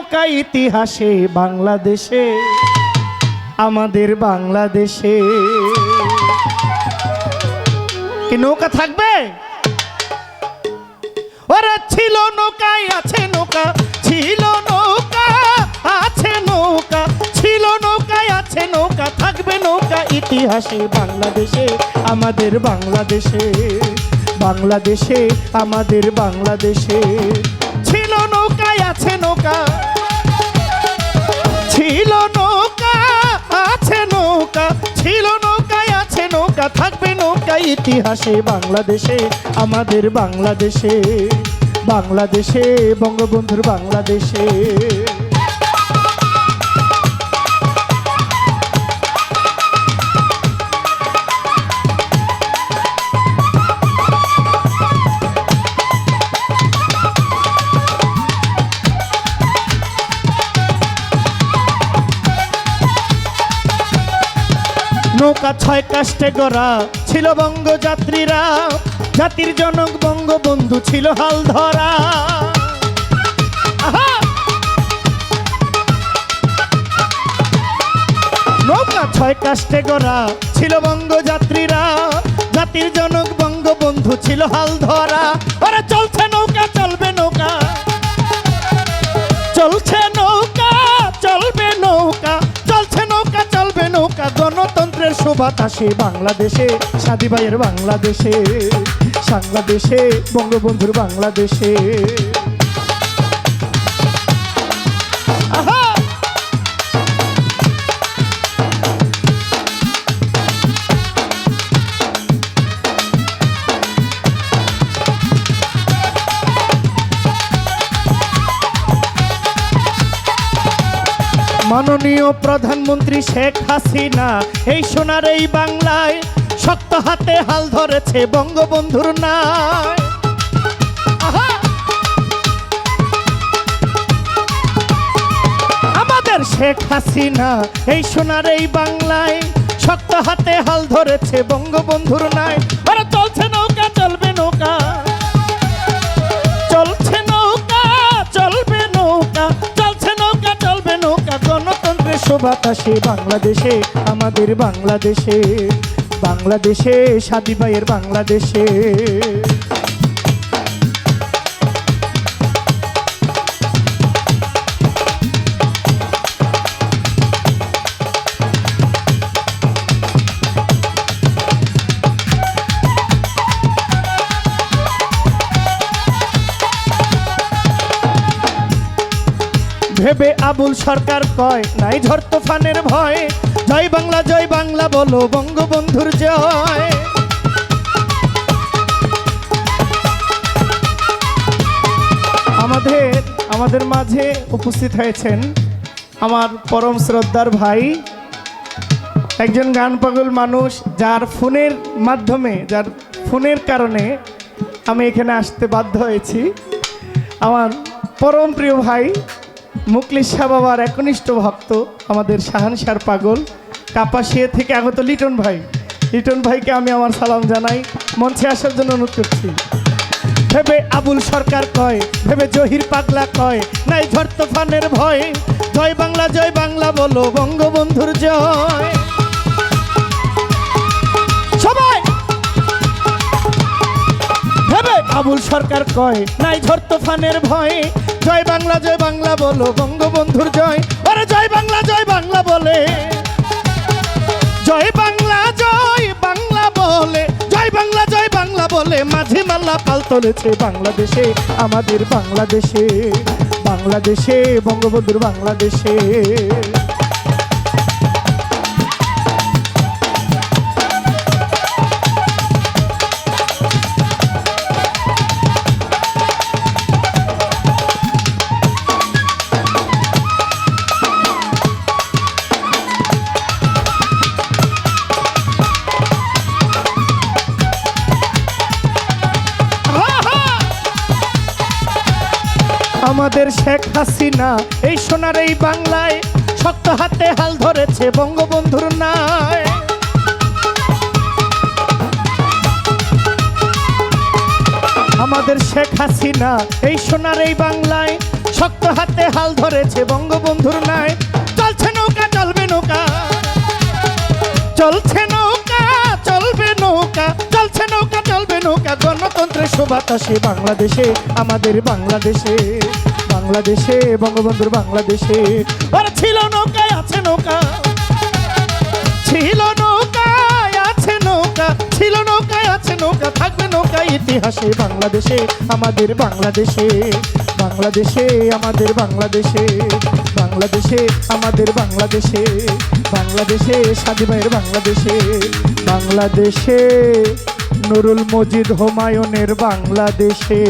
নৌকা ইতিহাসে বাংলাদেশে, আমাদের বাংলাদেশে। কি নৌকা থাকবে? ওরে ছিল নৌকায় আছে নৌকা, ছিল নৌকা আছে নৌকা, ছিল নৌকায় আছে নৌকা, থাকবে নৌকা ইতিহাসে বাংলাদেশে, আমাদের বাংলাদেশে বাংলাদেশে, আমাদের বাংলাদেশে। আছে নৌকা। ছিল নৌকা, আছে নৌকা, ছিল নৌকায় আছে নৌকা, থাকবে নৌকা ইতিহাসে, বাংলাদেশে, আমাদের বাংলাদেশে বাংলাদেশে, বঙ্গবন্ধুর বাংলাদেশে। নৌকা ছয় কাষ্টে গড়া ছিল বঙ্গযাত্রীরা। জাতির জনক বঙ্গবন্ধু ছিল হাল ধরা। নৌকা ছয় কাষ্টে গড়া ছিল বঙ্গযাত্রীরা। জাতির জনক বঙ্গবন্ধু ছিল হাল ধরা। চলছে নৌকা সুবাতাসে বাংলাদেশে সাদি ভাইয়ের বাংলাদেশে বাংলাদেশে বঙ্গবন্ধুর বাংলাদেশে। মাননীয় প্রধানমন্ত্রী শেখ হাসিনা, এই সোনার এই বাংলায় শক্ত হাতে হাল ধরেছে বঙ্গবন্ধুর আহা! আমাদের শেখ হাসিনা, এই সোনার এই বাংলায় শক্ত হাতে হাল ধরেছে বঙ্গবন্ধুর নাই ওরা গণতন্ত্রের বাতাসে বাংলাদেশে আমাদের বাংলাদেশে বাংলাদেশে সাদিবাইয়ের বাংলাদেশে। ভেবে আবুল সরকার কয়, নাই ঝড় তুফানের ভয়। জয় বাংলা জয় বাংলা বলো বঙ্গবন্ধুর জয়। আমাদের আমাদের মাঝে উপস্থিত হয়েছেন আমার পরম শ্রদ্ধার ভাই, একজন গান পাগল মানুষ যার ফোনের মাধ্যমে, যার ফোনের কারণে আমি এখানে আসতে বাধ্য হয়েছি। আমার পরম প্রিয় ভাই মুকলিশ বাবার একনিষ্ঠ ভক্ত, আমাদের শাহানশার পাগল, কাপাসিয়া থেকে আগত লিটন ভাই। লিটন ভাইকে আমি আমার সালাম জানাই, মঞ্চে আসার জন্য অনুরোধ করছি। ভেবে আবুল সরকার কয়, ভেবে জহির পাগলা কয়, নাই ঝড় তোফানের ভয়। জয় বাংলা জয় বাংলা বলো, বঙ্গবন্ধুর জয়। আবুল সরকার কয়, নাই ঝড় তুফানের ভয়। জয় বাংলা জয় বাংলা বলো, বঙ্গবন্ধুর জয়। আরে জয় বাংলা জয় বাংলা বলে। জয় বাংলা জয় বাংলা বলে। জয় বাংলা জয় বাংলা বলে। মাঝে মাল্লা পাল তুলেছে বাংলাদেশে, আমাদের বাংলাদেশে। বাংলাদেশে, বঙ্গবন্ধুর বাংলাদেশে। আমাদের শেখ হাসিনা, এই সোনার এই বাংলায় শক্ত হাতে হাল ধরেছে বঙ্গবন্ধুর নাই আমাদের শেখ হাসিনা, এই সোনার এই বাংলায় শক্ত হাতে হাল ধরেছে বঙ্গবন্ধুর নাই চলছে নৌকা, চলবে নৌকা। চলছে নৌকা, চলবে নৌকা। চলছে নৌকা নৌকা গণতন্ত্রের সুবাতাসে বাংলাদেশে, আমাদের বাংলাদেশে বাংলাদেশে, বঙ্গবন্ধুর বাংলাদেশে। ওরা ছিল নৌকায় আছে নৌকা, ছিল নৌকায় আছে নৌকা, ছিল নৌকায় আছে নৌকা, থাকবে নৌকা ইতিহাসে বাংলাদেশে, আমাদের বাংলাদেশে বাংলাদেশে, আমাদের বাংলাদেশে বাংলাদেশে, আমাদের বাংলাদেশে বাংলাদেশে সাদি ভাইয়ের বাংলাদেশে বাংলাদেশে। নুরুল মজিদ হুমায়ুনের বাংলাদেশে।